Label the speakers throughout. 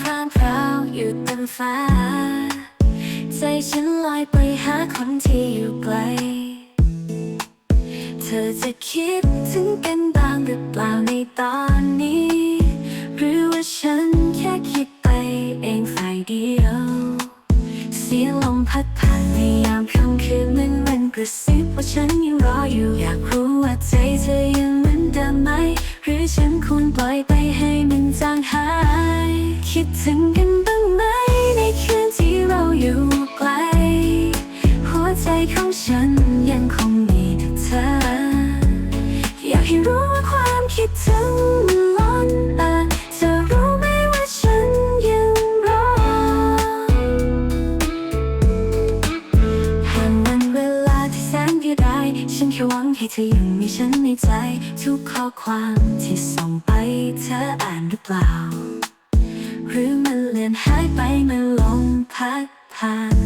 Speaker 1: พรางพราวอยู่เต็มฟ้า ใจฉันลอยไปหาคนที่อยู่ไกล เธอจะคิดถึงกันบ้างหรือเปล่าในตอนนี้ หรือว่าฉันแค่คิดไปเองฝ่ายเดียว เสียลมพัดผ่านในยามค่ำคืนมันมันกระซิบว่าฉันยังรออยู่อยากรู้ว่าใจเธอยังเหมือนเดิมไหม หรือฉันควรปล่อยไปให้มันจางหาย คิดถึงกันบ้างไหมในคืนที่เราอยู่ไกล หัวใจของฉันยังคงมีเธอ อยากให้รู้ว่าความคิดถึงมันล้นเอ่อเธอรู้ไหมว่าฉันยังรอผ่านวันเวลาที่แสนดีรายฉันแค่หวังให้เธอยังมีฉันในใจ ทุกข้อความที่ส่งไปเธออ่านหรือเปล่า พัดผ่าน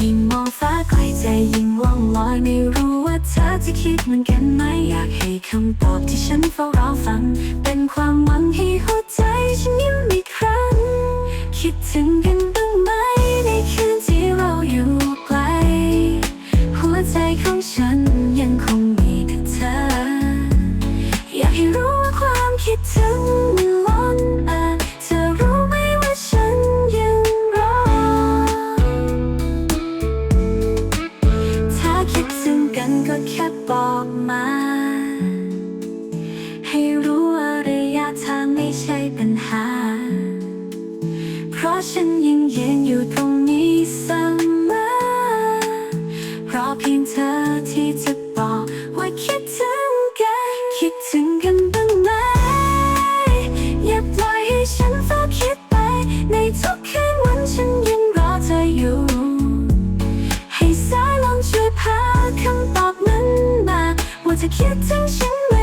Speaker 1: ยิ่งมองฟ้าไกลใจยิ่งล่องลอยไม่รู้ว่าเธอจะคิดเหมือนกันไหมอยากให้คำตอบที่ฉันเฝ้ารอฟัง เป็นความหวังให้หัวใจฉันยิ้มอีกครั้ง คิดถึงกันบ้างไหมในคืนที่เราอยู่ไกล หัวใจของฉันยังคงมีแต่เธอ อยากให้รู้ว่าความคิดถึง มา ให้รู้ว่าระยะทางไม่ใช่ปัญหา เพราะฉันยังยืนอยู่ตรงนี้เสมอ เพราะเพียงเธอที่จะบอกว่าคิดถึง to get tension.